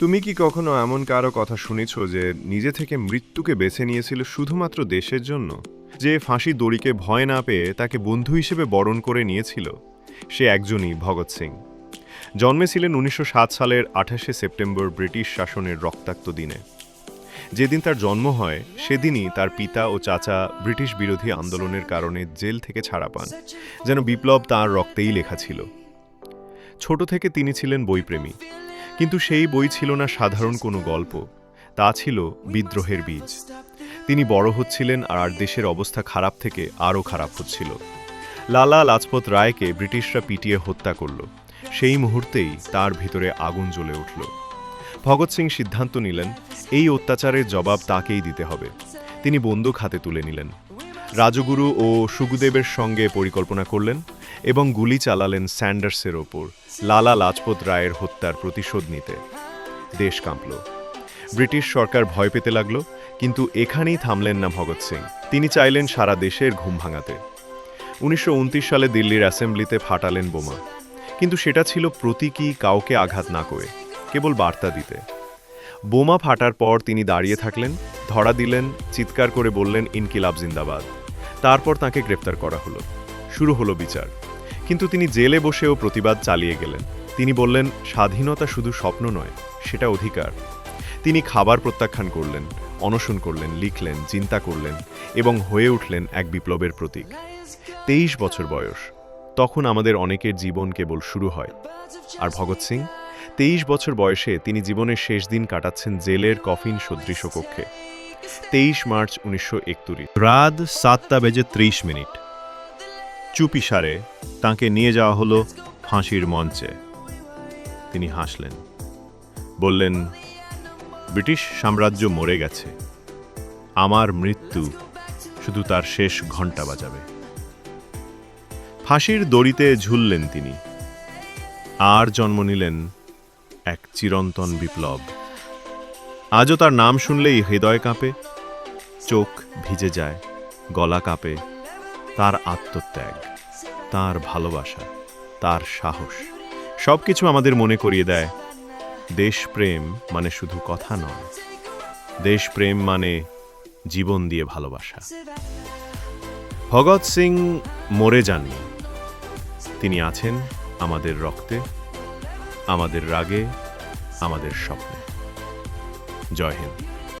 তুমি কি কখনো এমন কারও কথা শুনেছ যে নিজে থেকে মৃত্যুকে বেছে নিয়েছিল শুধুমাত্র দেশের জন্য? যে ফাঁসি দড়িকে ভয় না পেয়ে তাকে বন্ধু হিসেবে বরণ করে নিয়েছিল? সে একজনই ভগৎ সিং। জন্মেছিলেন উনিশশো সাত সালের আঠাশে সেপ্টেম্বর ব্রিটিশ শাসনের রক্তাক্ত দিনে। যেদিন তার জন্ম হয়, সেদিনই তার পিতা ও চাচা ব্রিটিশ বিরোধী আন্দোলনের কারণে জেল থেকে ছাড়া পান, যেন বিপ্লব তার রক্তেই লেখা ছিল। ছোট থেকে তিনি ছিলেন বইপ্রেমী। কিন্তু সেই বই ছিল না সাধারণ কোনো গল্প, তা ছিল বিদ্রোহের বীজ। তিনি বড় হচ্ছিলেন আর দেশের অবস্থা খারাপ থেকে আরও খারাপ হচ্ছিল। লালা লাজপত রায়কে ব্রিটিশরা পিটিয়ে হত্যা করল। সেই মুহূর্তেই তার ভিতরে আগুন জ্বলে উঠল। ভগৎ সিং সিদ্ধান্ত নিলেন, এই অত্যাচারের জবাব তাকেই দিতে হবে। তিনি বন্দুক হাতে তুলে নিলেন। রাজগুরু ও সুগুদেবের সঙ্গে পরিকল্পনা করলেন এবং গুলি চালালেন স্যান্ডার্সের ওপর লালা লাজপত রায়ের হত্যার প্রতিশোধ নিতে। দেশ কাঁপল। ব্রিটিশ সরকার ভয় পেতে লাগল, কিন্তু এখানেই থামলেন না ভগৎ সিং। তিনি চাইলেন সারা দেশের ঘুম ভাঙাতে। উনিশশো উনত্রিশ সালে দিল্লির অ্যাসেম্বলিতে ফাটালেন বোমা। কিন্তু সেটা ছিল প্রতীকী কাউকে আঘাত না করে, কেবল বার্তা দিতে। বোমা ফাটার পর তিনি দাঁড়িয়ে থাকলেন, ধরা দিলেন, চিৎকার করে বললেন, ইনকিলাব জিন্দাবাদ। তারপর তাকে গ্রেপ্তার করা হলো। শুরু হলো বিচার। কিন্তু তিনি জেলে বসেও প্রতিবাদ চালিয়ে গেলেন। তিনি বললেন, স্বাধীনতা শুধু স্বপ্ন নয়, সেটা অধিকার। তিনি খাবার প্রত্যাখ্যান করলেন, অনশন করলেন, লিখলেন, চিন্তা করলেন এবং হয়ে উঠলেন এক বিপ্লবের প্রতীক। তেইশ বছর বয়স। তখন আমাদের অনেকের জীবন কেবল শুরু হয়। আর ভগৎ সিং, তেইশ বছর বয়সে তিনি জীবনের শেষ দিন কাটাচ্ছেন জেলের কফিন সদৃশ কক্ষে তেইশ মার্চ উনিশশো একত্রিশ। রাত সাতটা বেজে ত্রিশ মিনিট। চুপি সারে তাঁকে নিয়ে যাওয়া হলো ফাঁসির মঞ্চে। তিনি হাসলেন। বললেন, ব্রিটিশ সাম্রাজ্য মরে গেছে। আমার মৃত্যু শুধু তার শেষ ঘণ্টা বাজাবে। ফাঁসির দড়িতে ঝুললেন তিনি। আর জন্ম নিলেন এক চিরন্তন বিপ্লব। আজও তার নাম শুনলেই হৃদয় কাঁপে, চোখ ভিজে যায়, গলা কাঁপে। তার আত্মত্যাগ, তার ভালোবাসা, তার সাহস সব কিছু আমাদের মনে করিয়ে দেয়। দেশপ্রেম মানে শুধু কথা নয়, দেশপ্রেম মানে জীবন দিয়ে ভালোবাসা। ভগৎ সিং মরে যাননি তিনি আছেন আমাদের রক্তে, আমাদের রাগে, আমাদের স্বপ্নে। জয় হিন্দ